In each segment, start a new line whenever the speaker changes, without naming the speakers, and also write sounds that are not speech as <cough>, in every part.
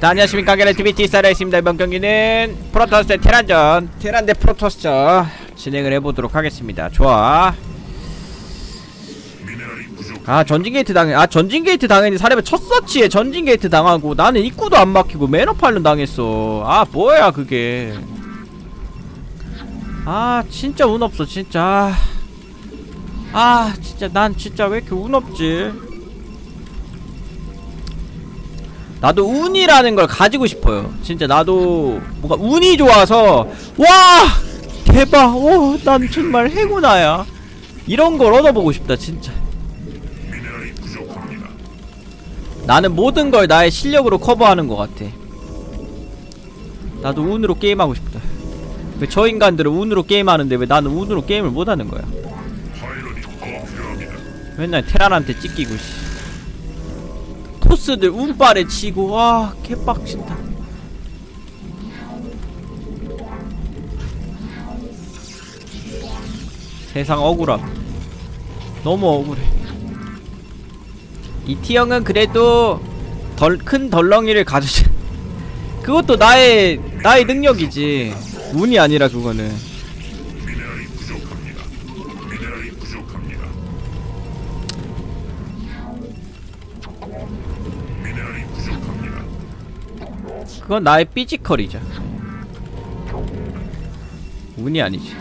자, 안녕하십니까? 게레티비 티사라있습니다 이번 경기는 프로토스 대 테란전. 테란 대 프로토스죠. 진행을 해보도록 하겠습니다. 좋아. 아 전진게이트 당해 아 전진게이트 당했니 사례가 첫 서치에 전진게이트 당하고 나는 입구도 안 막히고 매너팔론 당했어. 아 뭐야 그게. 아 진짜 운 없어 진짜. 아 진짜 난 진짜 왜 이렇게 운 없지 나도 운이라는 걸 가지고 싶어요. 진짜 나도 뭔가 운이 좋아서 와! 대박! 오난 정말 행운아야. 이런 걸 얻어보고 싶다 진짜. 나는 모든 걸 나의 실력으로 커버하는 것 같아. 나도 운으로 게임하고 싶다. 왜 저 인간들은 운으로 게임하는데 왜 나는 운으로 게임을 못하는 거야? 맨날 테란한테 찢기고 씨 토스들 운빨에 치고 와 개빡친다. 세상 억울함. 너무 억울해. 이티 형은 그래도 덜 큰 덜렁이를 가지자 <laughs> 그것도 나의 나의 능력이지. 운이 아니라 그거는 그건 나의 피지컬이죠 운이 아니지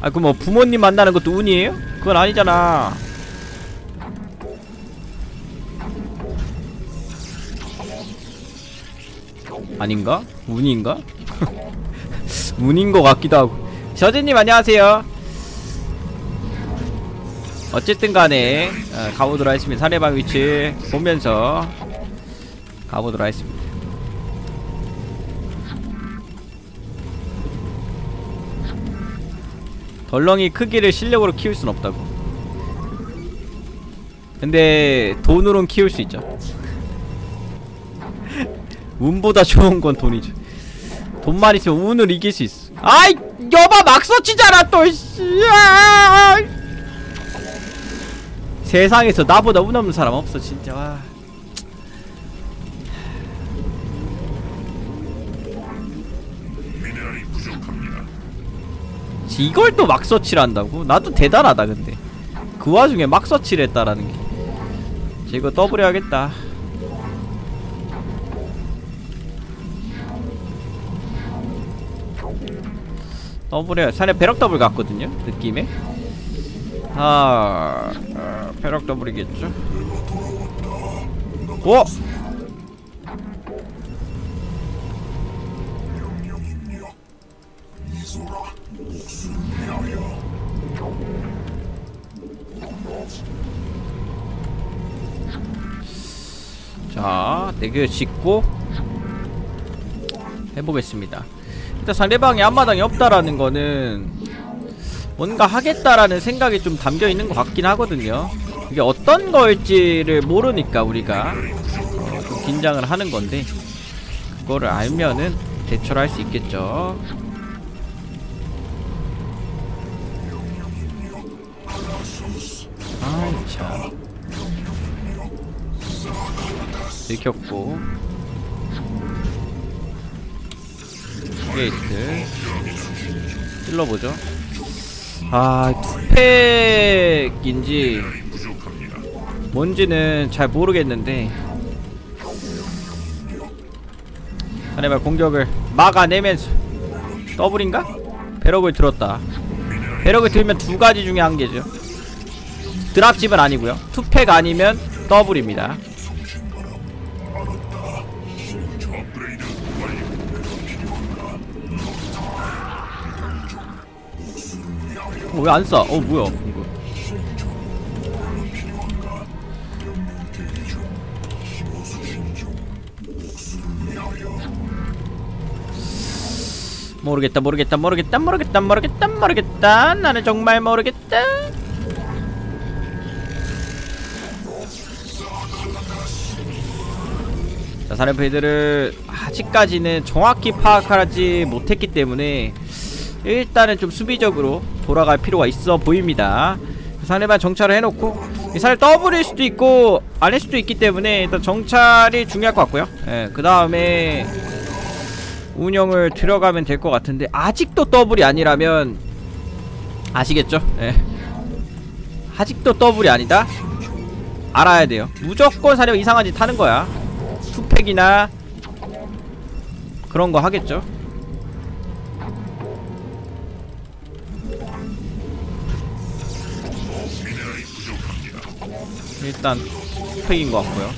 아그뭐 부모님 만나는 것도 운이에요? 그건 아니잖아 아닌가? 운인가? <laughs> 운인 것 같기도 하고 저재님 안녕하세요 어쨌든 간에 어, 가보도록 하겠습니다. 사례방 위치 보면서 가보도록 하겠습니다. 덜렁이 크기를 실력으로 키울 순 없다고. 근데 돈으론 키울 수 있죠. <laughs> 운보다 좋은 건 돈이죠. 돈만 있으면 운을 이길 수 있어. 아이 여봐 막 서치잖아 또 씨야 세상에서 나보다 운 없는 사람 없어 진짜. 와. 이걸 또 막 서치를 한다고? 나도 대단하다 근데. 그 와중에 막 서치를 했다라는 게. 이거 더블 해야겠다. 더블해 산에 배럭 더블 같거든요 느낌에 아 어, 배럭 더블이겠죠 오! 자, 대교 짓고 해보겠습니다. 일단 상대방이 앞마당이 없다라는 거는 뭔가 하겠다라는 생각이 좀 담겨 있는 것 같긴 하거든요. 이게 어떤 걸지를 모르니까 우리가 어, 좀 긴장을 하는 건데 그거를 알면은 대처를 할 수 있겠죠. 아이 참. 들켰고 게이트 찔러보죠 아 투팩인지 뭔지는 잘 모르겠는데. 하네발 공격을 막아내면서 더블인가? 배럭을 들었다. 배럭을 들면 두 가지 중에 한 개죠. 드랍집은 아니고요. 투팩 아니면 더블입니다 어, 왜 안 쏴? 어 뭐야? 이거. 모르겠다 모르겠다 모르겠다 모르겠다 모르겠다 모르겠다. 나는 정말 모르겠다. 자 사례페이드를 아직까지는 정확히 파악하지 못했기 때문에 일단은 좀 수비적으로 돌아갈 필요가 있어 보입니다 상대방 정찰을 해놓고 이 사실 더블일 수도 있고 아닐 수도 있기 때문에 일단 정찰이 중요할 것 같고요 예, 그 다음에 운영을 들어가면 될 것 같은데 아직도 더블이 아니라면 아시겠죠? 예. 아직도 더블이 아니다? 알아야 돼요 무조건 사령 이상한 짓 하는 거야 투팩이나 그런 거 하겠죠 일단 투팩인 것 같고요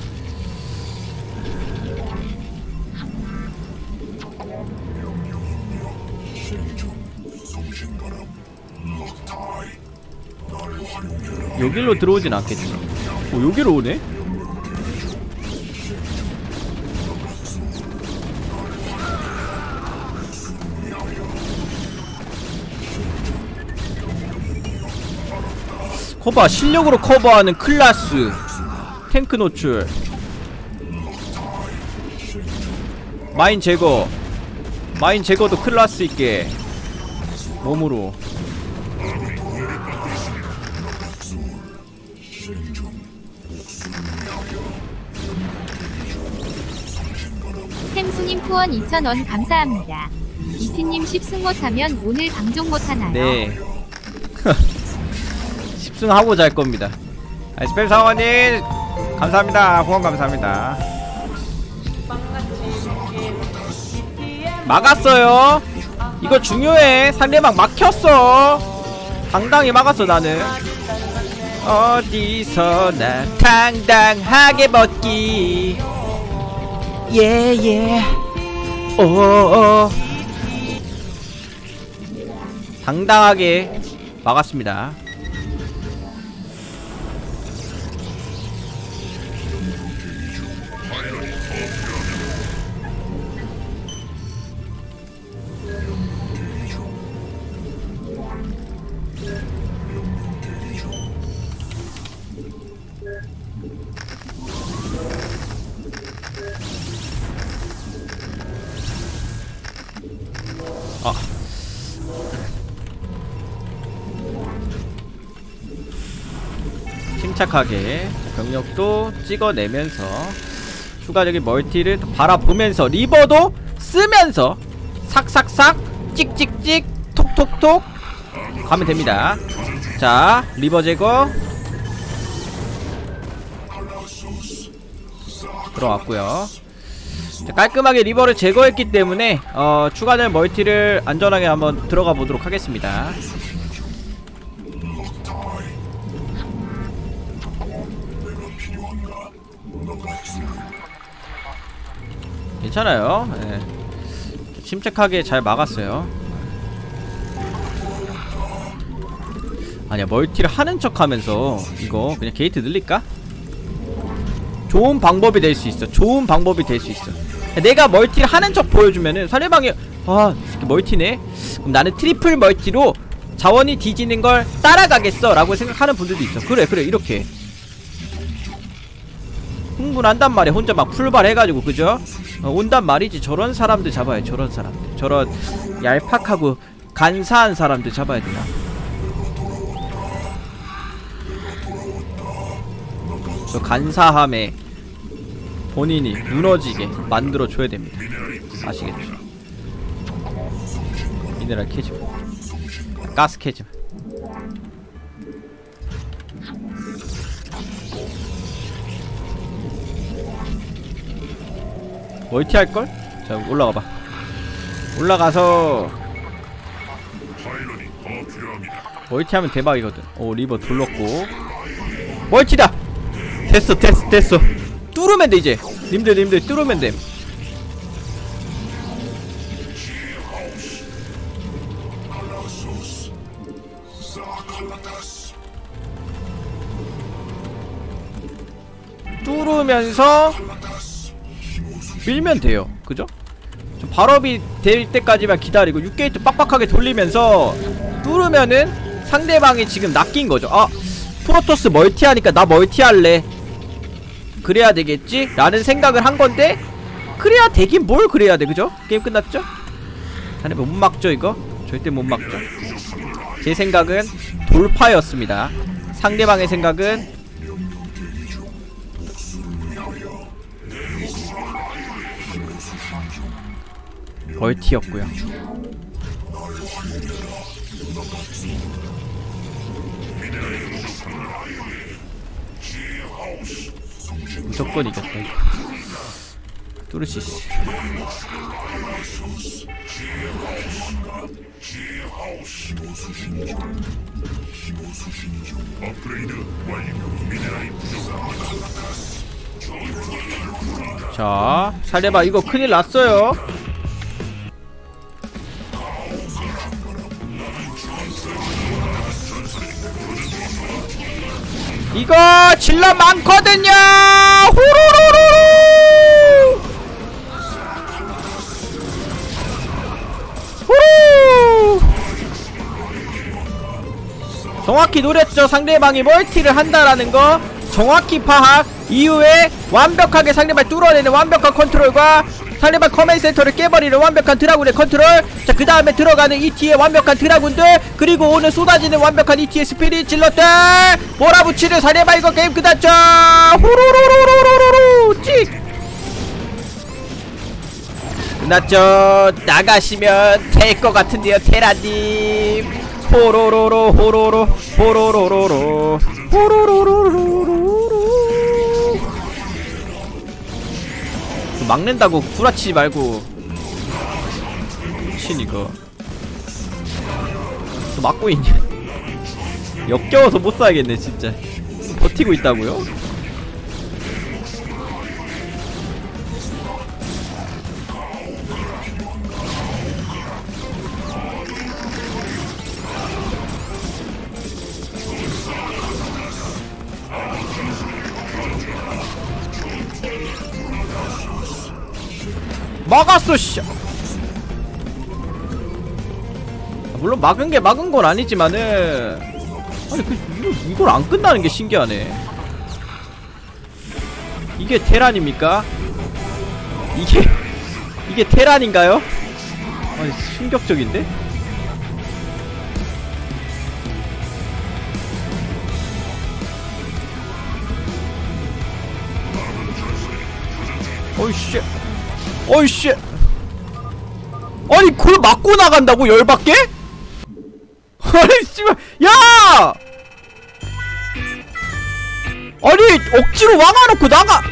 여길로 들어오진 않겠지 어 여기로 오네? 커버 실력으로 커버하는 클라스. 탱크 노출. 마인 제거. 마인 제거도 클라스 있게 몸으로.
템수님 후원 2,000원 감사합니다. 이티님 10승 못하면 오늘 방종 못하나요?
네 <laughs> 10승하고 잘 겁니다. 아이스펠 사원님 감사합니다. 후원 감사합니다. 막았어요. 이거 중요해. 상대방 막혔어. 당당히 막았어 나는. 어디서나 당당하게 벗기. 예예. 오오 당당하게 막았습니다 침착하게 병력도 찍어내면서 추가적인 멀티를 바라보면서 리버도 쓰면서 삭삭삭 찍찍찍 톡톡톡 가면 됩니다. 자 리버 제거. 들어왔고요. 자, 깔끔하게 리버를 제거했기 때문에 어, 추가된 멀티를 안전하게 한번 들어가 보도록 하겠습니다 괜찮아요. 예. 침착하게 잘 막았어요. 아니야 멀티를 하는 척 하면서 이거 그냥 게이트 늘릴까? 좋은 방법이 될 수 있어. 좋은 방법이 될 수 있어. 내가 멀티를 하는 척 보여주면은 상대방이 아 멀티네. 그럼 나는 트리플 멀티로 자원이 뒤지는 걸 따라가겠어 라고 생각하는 분들도 있어. 그래 그래 이렇게. 흥분한단 말이야. 혼자 막 풀발 해가지고 그죠? 어, 온단 말이지. 저런 사람들 잡아야 저런 사람들. 저런 얄팍하고 간사한 사람들 잡아야 돼요 저 간사함에 본인이 무너지게 만들어줘야 됩니다. 아시겠죠? 미네랄 캐즘 가스 캐즘 멀티 할걸? 자 올라가봐. 올라가서 멀티 하면 대박이거든. 오 리버 둘렀고. 멀티다! 됐어 됐어 됐어. 뚫으면 돼 이제. 님들 님들 뚫으면 됨 뚫으면서 밀면 돼요 그죠? 좀 발업이 될 때까지만 기다리고 6게이트 빡빡하게 돌리면서 뚫으면은 상대방이 지금 낚인 거죠 아 프로토스 멀티하니까 나 멀티할래 그래야 되겠지? 라는 생각을 한 건데 그래야 되긴 뭘 그래야 돼 그죠? 게임 끝났죠? 자네 못 막죠 이거? 절대 못 막죠 제 생각은 돌파였습니다 상대방의 생각은 멀티였고요. 무조건 이겼다. 수 있어. 자, 살려봐. 이거 큰일 났어요. 이거 질러 많거든요. 후루루루루. 후루. 정확히 노렸죠. 상대방이 멀티를 한다라는 거 정확히 파악 이후에 완벽하게 상대방 뚫어내는 완벽한 컨트롤과 상대방 커맨 센터를 깨버리는 완벽한 드라군의 컨트롤. 자 그 다음에 들어가는 ET의 완벽한 드라군들. 그리고 오늘 쏟아지는 완벽한 ET의 스피릿 질럿들. 몰아붙이는 상대방 이거 게임 끝났죠? 후루루루루루루 찍! 끝났죠? 나가시면 될 것 같은데요 테라님. 호로로로 호로로 호로로로로. 호로로로로로 막는다고 구라치지 말고. 친 이거. 또 막고 있냐? 역겨워서 못 쏴야겠네 진짜. 버티고 있다고요? 물론 막은 게 막은 건 아니지만은 아니 그 이거, 이걸 안 끝나는 게 신기하네. 이게 테란입니까? 이게 <laughs> 이게 테란인가요? 아니 충격적인데? 어이씨 어이씨 아니 그걸 맞고 나간다고 열받게? 아니 씨발. 야! 아니 억지로 막아놓고 나가.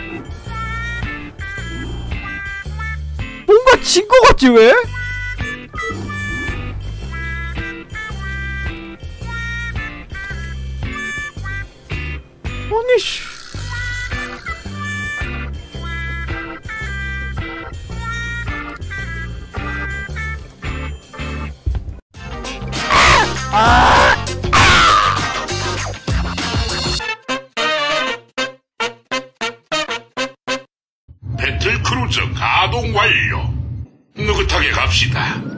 뭔가 진 거 같지 왜? 아니 씨
배